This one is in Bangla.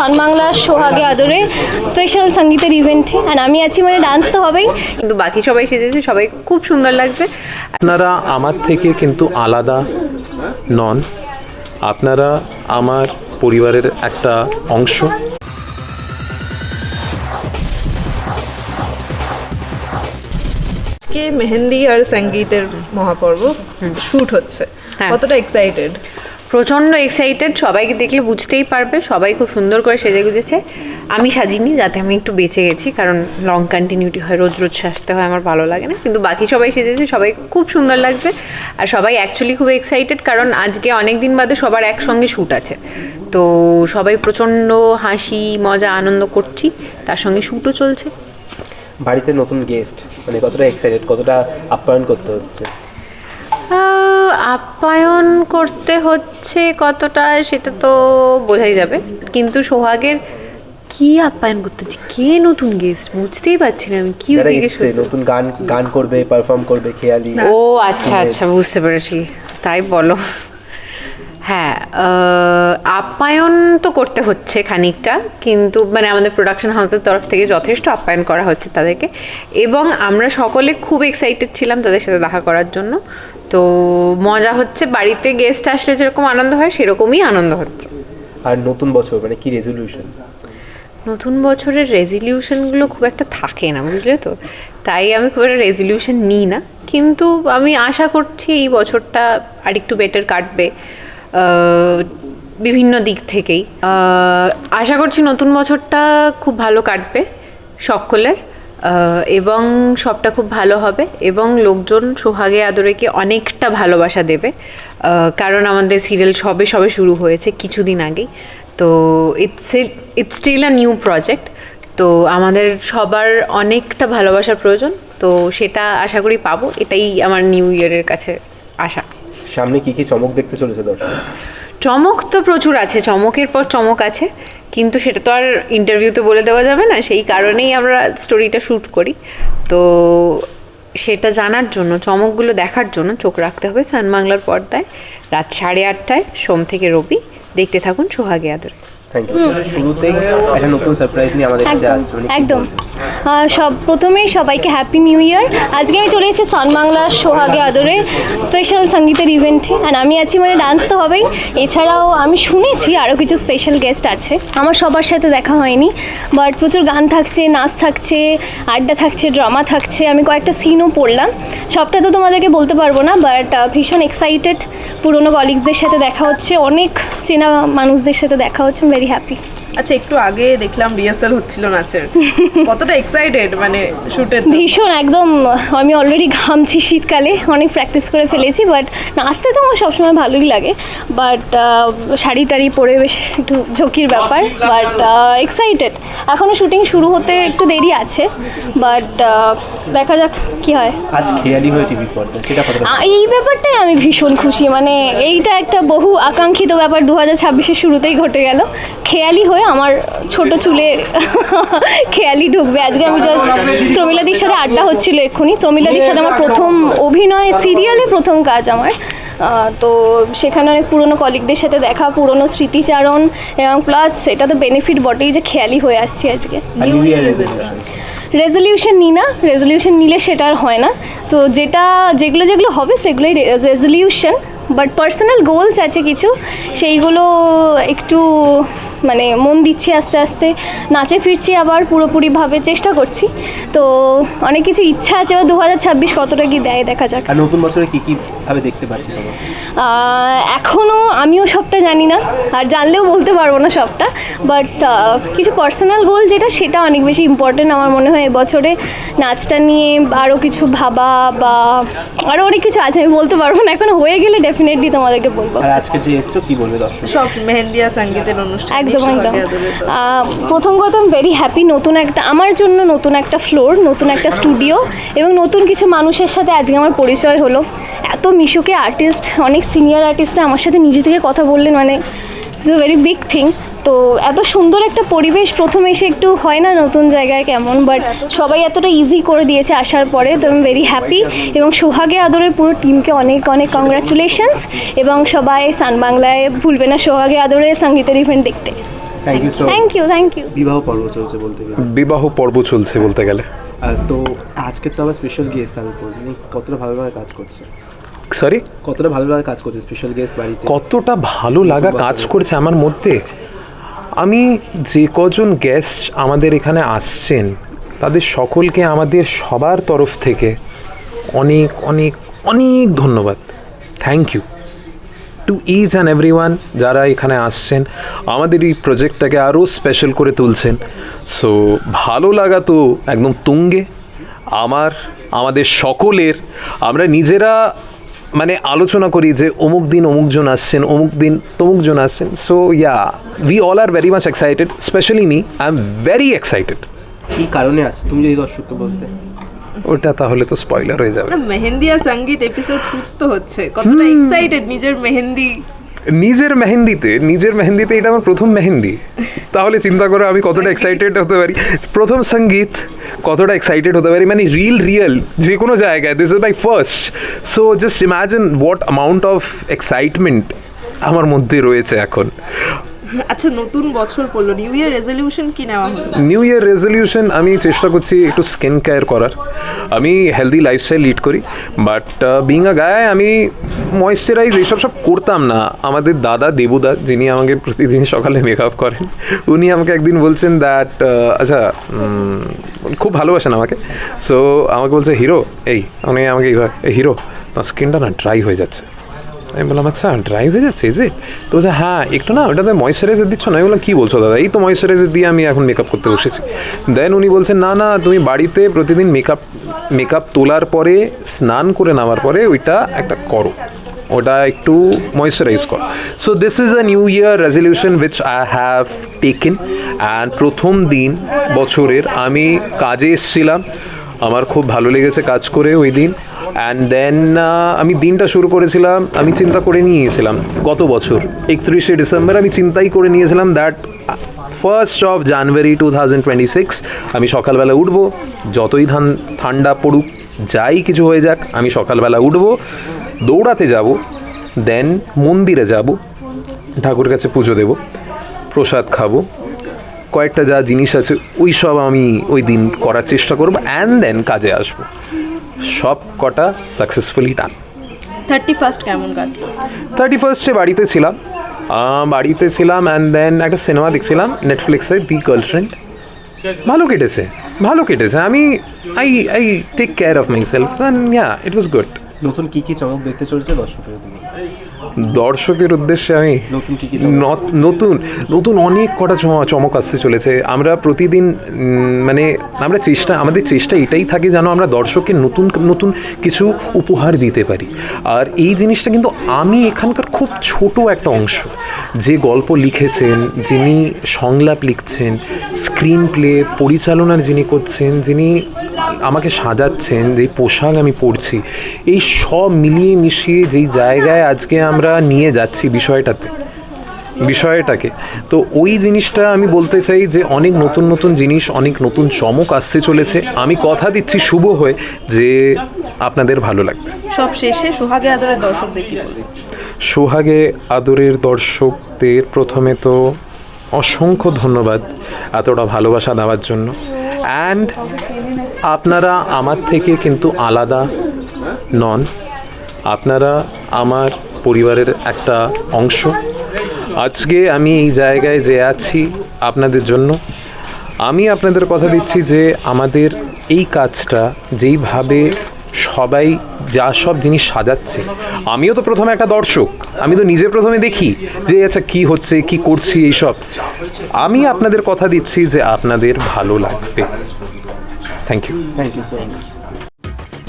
বাংলার সোহাগে আদরে স্পেশাল সঙ্গীতের ইভেন্টে আর আমি আছি মানে ডান্স তো হবেই। কিন্তু বাকি সবাই সেজেছে সবাই খুব সুন্দর লাগছে। আপনারা আমার থেকে কিন্তু আলাদা নন। আপনারা আমার পরিবারের একটা অংশ। মেহেন্দি আর সঙ্গীতের মহাপর্ব শুট হচ্ছে। হ্যাঁ। কতটা এক্সাইটেড প্রচণ্ড এক্সাইটেড সবাইকে দেখলে বুঝতেই পারবে সবাই খুব সুন্দর করে সেজে গুজেছে। আমি সাজিনি যাতে আমি একটু বেঁচে গেছি কারণ লং কন্টিনিউটি হয় রোজ রোজ সাজতে হয় আমার ভালো লাগে না। কিন্তু বাকি সবাই সেজেছে সবাই খুব সুন্দর লাগছে আর সবাই অ্যাকচুয়ালি খুব এক্সাইটেড কারণ আজকে অনেক দিন বাদে সবার একসঙ্গে শ্যুট আছে। তো সবাই প্রচণ্ড হাসি মজা আনন্দ করছি তার সঙ্গে শ্যুটও চলছে। বাড়িতে নতুন গেস্ট মানে কতটা এক্সাইটেড কতটা আপ্যায়ন করতে হচ্ছে? আপ্যায়ন করতে হচ্ছে কতটা সেটা তো বোঝাই যাবে। কিন্তু সোহাগের কি আপ্যায়ন করতে হচ্ছে? কে নতুন গেস্ট বুঝতেই পারছি না আমি কি জিজ্ঞেস করছি? নতুন গান গান করবে পারফর্ম করবে খেয়ালি। ও আচ্ছা আচ্ছা বুঝতে পেরেছি। তাই বলো। হ্যাঁ আপ্যায়ন তো করতে হচ্ছে খানিকটা কিন্তু মানে আমাদের প্রোডাকশন হাউসের তরফ থেকে যথেষ্ট আপ্যায়ন করা হচ্ছে তাদেরকে। এবং আমরা সকলে খুব এক্সাইটেড ছিলাম তাদের সাথে দেখা করার জন্য। তো মজা হচ্ছে বাড়িতে গেস্ট আসলে যেরকম আনন্দ হয় সেরকমই আনন্দ হচ্ছে। আর নতুন বছর মানে কি রেজলিউশন নতুন বছরের রেজলিউশনগুলো খুব একটা থাকে না বুঝলে তো? তাই আমি খুব একটা রেজলিউশন নিই না। কিন্তু আমি আশা করছি এই বছরটা আরেকটু বেটার কাটবে বিভিন্ন দিক থেকেই। আশা করছি নতুন বছরটা খুব ভালো কাটবে সকলের। এবং সবটা খুব ভালো হবে এবং লোকজন সোহাগে আদরেকে অনেকটা ভালোবাসা দেবে কারণ আমাদের সিরিয়াল সবে সবে শুরু হয়েছে কিছুদিন আগেই তো it's it's still a new project তো আমাদের সবার অনেকটা ভালোবাসার প্রয়োজন তো সেটা আশা করি পাবো এটাই আমার নিউ ইয়ারের কাছে আশা। সামনে কি কি চমক দেখতে চলেছে দর্শক? চমক তো প্রচুর আছে চমকের পর চমক আছে কিন্তু সেটা তো আর ইন্টারভিউতে বলে দেওয়া যাবে না, সেই কারণেই আমরা স্টোরিটা শ্যুট করি। তো সেটা জানার জন্য, চমকগুলো দেখার জন্য চোখ রাখতে হবে সানবাংলার পর্দায়। রাত সাড়ে আটটায়, সোম থেকে রবি। দেখতে থাকুন সোহাগে আদরে। থ্যাংক ইউ শুরুতেই একটা নতুন সারপ্রাইজ নিয়ে আমাদের কাছে একদম আসছে একদম। সব প্রথমেই সবাইকে হ্যাপি নিউ ইয়ার আজকে আমি চলে এসেছি সান বাংলার সোহাগে আদরে স্পেশাল সঙ্গীতের ইভেন্টে আর আমি আছি মানে ডান্স তো হবেই। এছাড়াও আমি শুনেছি আরও কিছু স্পেশাল গেস্ট আছে। আমার সবার সাথে দেখা হয়নি। বাট প্রচুর গান থাকছে নাচ থাকছে আড্ডা থাকছে ড্রামা থাকছে। আমি কয়েকটা সিনও পড়লাম। সবটা তো তোমাদেরকে বলতে পারব না বাট ভীষণ এক্সাইটেড পুরনো কলিগসদের সাথে দেখা হচ্ছে। অনেক চেনা মানুষদের সাথে দেখা হচ্ছে। ভেরি হ্যাপি আচ্ছা একটু আগে দেখলাম রিহার্সাল হচ্ছিল নাচের। কতটা এক্সাইটেড মানে শুটের ভীষণ একদম আমি অলরেডি ঘামছি শীতকালে অনেক প্র্যাকটিস করে ফেলেছি বাট নাচতে তো আমার সবসময় ভালোই লাগে বাট শাড়ি টাড়ি পরে বেশ একটু ঝুঁকির ব্যাপার বাট এক্সাইটেড এখনও শুটিং শুরু হতে একটু দেরি আছে বাট দেখা যাক কি হয়। আজ খেয়ালি হয়ে টিভি পর্দা সেটা এই ব্যাপারটাই আমি ভীষণ খুশি মানে এইটা একটা বহু আকাঙ্ক্ষিত ব্যাপার দু হাজার ছাব্বিশের শুরুতেই ঘটে গেল খেয়ালি হয়ে আমার ছোট চুলে খেয়ালি ঢুকবে। আজকে আমি জাস্ট প্রমিলাদির সাথে আড্ডা হচ্ছিল এক্ষুনি। প্রমিলাদির সাথে আমার প্রথম অভিনয় সিরিয়ালে প্রথম কাজ আমার। তো সেখানে অনেক পুরনো কলিগদের সাথে দেখা পুরনো স্মৃতিচারণ এবং প্লাস এটা তো বেনিফিট বটেই যে খেয়ালি হয়ে আসছি আজকে। রেজলিউশন নিই না রেজলিউশন নিলে সেটা আর হয় না। তো যেটা যেগুলো যেগুলো হবে সেগুলোই রেজলিউশন বাট পার্সোনাল গোলস আছে কিছু। সেইগুলো একটু মানে মন দিচ্ছি আস্তে আস্তে। নাচে ফিরছি আবার পুরোপুরিভাবে চেষ্টা করছি। তো অনেক কিছু ইচ্ছা আছে এবার দু হাজার ছাব্বিশ কতটা কি দেয় দেখা যাক। নতুন বছরে কী কি ভাবে দেখতে পাচ্ছি এখনও আমিও সবটা জানি না আর জানলেও বলতে পারব না সবটা বাট কিছু পার্সোনাল গোল যেটা সেটা অনেক বেশি ইম্পর্টেন্ট আমার মনে হয় এবছরে। নাচটা নিয়ে আরও কিছু ভাবা বা আরও অনেক কিছু আছে আমি বলতে পারব না এখন হয়ে গেলে ডেফিনেটলি তোমাদেরকে বলব। আর আজকে যে এসছো কি বলবে দর্শক সব মেহেন্দি আর সঙ্গীতের অনুষ্ঠান একদম একদম। প্রথম কথা আমি ভেরি হ্যাপি নতুন একটা আমার জন্য নতুন একটা ফ্লোর নতুন একটা স্টুডিও এবং নতুন কিছু মানুষের সাথে আজকে আমার পরিচয় হলো। এত মিশুকে আর্টিস্ট অনেক সিনিয়র আর্টিস্টরা আমার সাথে নিজে থেকে কথা বললেন মানে it's a very big thing তো এত সুন্দর একটা পরিবেশ প্রথম এসে একটু হয় না নতুন জায়গায় কেমন বাট সবাই এতটা ইজি করে দিয়েছে আসার পরে তো আমি ভেরি হ্যাপি এবং সোহাগে আদরের পুরো টিমকে অনেক অনেক কংগ্রাচুলেশনস এবং সবাই সান বাংলায় ভুলবে না সোহাগে আদরের সঙ্গীতের ইভেন্ট দেখতে। Thank you thank you thank you বিবাহ পর্ব চলছে বলতে গেলে। বিবাহ পর্ব চলছে বলতে গেলে। তো আজকে তো আবার স্পেশাল গেস্ট আমি কতটা ভালোভাবে কাজ করছে। সরি কতটা ভালোভাবে কাজ করছে স্পেশাল গেস্ট বাড়িতে? কতটা ভালো লাগা কাজ করছে আমার মধ্যে। আমি যে কজন গেস্ট আমাদের এখানে আসছেন তাদের সকলকে আমাদের সবার তরফ থেকে অনেক অনেক অনেক ধন্যবাদ। Thank you to each and every one যারা এখানে আসছেন। আমাদের এই প্রজেক্টটাকে আরও স্পেশাল করে তুলছেন। সো ভালো লাগা তো একদম তুঙ্গে। আমার আমাদের সকলের আমরা নিজেরা মানে আলোচনা করি যে অমুক দিন অমুকজন আসছেন অমুক দিন তমুকজন আসছেন। So yeah we all are very much excited specially me I am very excited কি কারণে আছে তুমি যদি দর্শককে বলতে। ওটা তাহলে তো স্পয়লার হয়ে যাবে। মেহেন্দি আর সংগীত এপিসোড শুট তো হচ্ছে। কতটা এক্সাইটেড নিজের মেহেন্দি নিজের মেহেন্দিতে নিজের মেহেন্দিতে এটা আমার প্রথম মেহেন্দি। তাহলে চিন্তা করো আমি কতটা এক্সাইটেড হতে পারি। প্রথম সংগীত কতটা এক্সাইটেড হতে পারি। মানে রিল রিয়েল যে কোনো জায়গায় this is my first so just imagine what amount of excitement আমার মধ্যে রয়েছে এখন। আচ্ছা নতুন বছর পড়ল। নিউ ইয়ার রেজলিউশন কি নেওয়া হলো? নিউ ইয়ার রেজলিউশন আমি চেষ্টা করছি একটু স্কিন কেয়ার করার। আমি হেলদি লাইফস্টাইল লিড করি বাট বিং আ গায়ে আমি ময়েশ্চারাইজ এইসব সব করতাম না। আমাদের দাদা দেবুদা, যিনি আমাকে প্রতিদিন সকালে মেকআপ করেন, উনি আমাকে একদিন বলছেন দ্যাট আচ্ছা খুব ভালোবাসেন আমাকে। সো আমাকে বলছে, হিরো, এই, উনি আমাকে এইভাবে, "এই হিরো স্কিনটা না ড্রাই হয়ে যাচ্ছে। আমি বললাম আচ্ছা ড্রাই হয়ে যাচ্ছে যে তো বলছে হ্যাঁ একটু না, ওটাতে ময়েশ্চারাইজার দিচ্ছ না? আমি বললাম, কী বলছো দাদা? এই তো ময়েশ্চারাইজার দিয়ে আমি এখন মেকআপ করতে বসেছি। দেন উনি বলছেন না না, তুমি বাড়িতে প্রতিদিন মেকআপ মেকআপ তোলার পরে, স্নান করে নামার পরে ওইটা একটা করো। ওটা একটু ময়েশ্চারাইজ কর। So this is a new year resolution which I have taken and প্রথম দিন বছরের আমি কাজে এসেছিলাম। আমার খুব ভালো লেগেছে কাজ করে ওই দিন। অ্যান্ড দেন আমি দিনটা শুরু করেছিলাম, আমি চিন্তা করে নিয়েছিলাম, গত বছর, একত্রিশে ডিসেম্বর আমি চিন্তাই করে নিয়েছিলাম that first of January two thousand twenty six আমি সকালবেলা উঠবো, যতই ধান, ঠান্ডা পড়ুক, যাই কিছু হয়ে যাক, আমি সকালবেলা উঠবো, দৌড়াতে যাব দেন মন্দিরে যাব, ঠাকুরের কাছে পুজো দেব, প্রসাদ খাব, কয়েকটা যা জিনিস আছে, ওই সব আমি ওই দিন করার চেষ্টা করব অ্যান্ড দেন কাজে আসব। সব কটা সাকসেসফুলি ডান থার্টি ফার্স্ট কেমন কাটলো? থার্টি ফার্স্টে বাড়িতে ছিলাম। বাড়িতে ছিলাম অ্যান্ড দেন একটা সিনেমা দেখছিলাম নেটফ্লিক্সে দি গার্লফ্রেন্ড ভালো কেটেছে ভালো কেটেছে। আমি I I take care of myself and yeah it was good নতুন কী কী চমক দেখতে চলছে দর্শকের দিকে? দর্শকের উদ্দেশ্যে আমি নতুন নতুন নতুন অনেক কটা চম- চমক আসতে চলেছে। আমরা প্রতিদিন মানে আমরা চেষ্টা আমাদের চেষ্টা এটাই থাকে যেন আমরা দর্শককে নতুন নতুন কিছু উপহার দিতে পারি। আর এই জিনিসটা কিন্তু আমি এখানকার খুব ছোট একটা অংশ। যে গল্প লিখেছেন যিনি সংলাপ লিখছেন স্ক্রিন প্লে পরিচালনার যিনি করছেন যিনি আমাকে সাজাচ্ছেন যেই পোশাক আমি পরছি এই সব মিলিয়ে মিশিয়ে যেই জায়গায় আজকে আমরা নিয়ে যাচ্ছি বিষয়টাতে বিষয়টাকে। তো ওই জিনিসটা আমি বলতে চাই যে অনেক নতুন নতুন জিনিস অনেক নতুন চমক আসতে চলেছে। আমি কথা দিচ্ছি শুভ হয়ে যে আপনাদের ভালো লাগবে। সব শেষে সোহাগে আদরের দর্শকদের কি সোহাগে আদরের দর্শকদের প্রথমে তো অসংখ্য ধন্যবাদ এতটা ভালোবাসা দেওয়ার জন্য। অ্যান্ড আপনারা আমার থেকে কিন্তু আলাদা নন। আপনারা আমার পরিবারের একটা অংশ। আজকে আমি এই জায়গায় যে আছি আপনাদের জন্য, আমি আপনাদের কথা দিচ্ছি যে আমাদের এই কাজটা যেইভাবে সবাই যা সব জিনিস সাজাচ্ছে, আমিও তো প্রথমে একটা দর্শক, আমি তো নিজে প্রথমে দেখি যে আচ্ছা কি হচ্ছে, কি করছি এইসব। আমি আপনাদের কথা দিচ্ছি যে আপনাদের ভালো লাগবে। Thank you thank you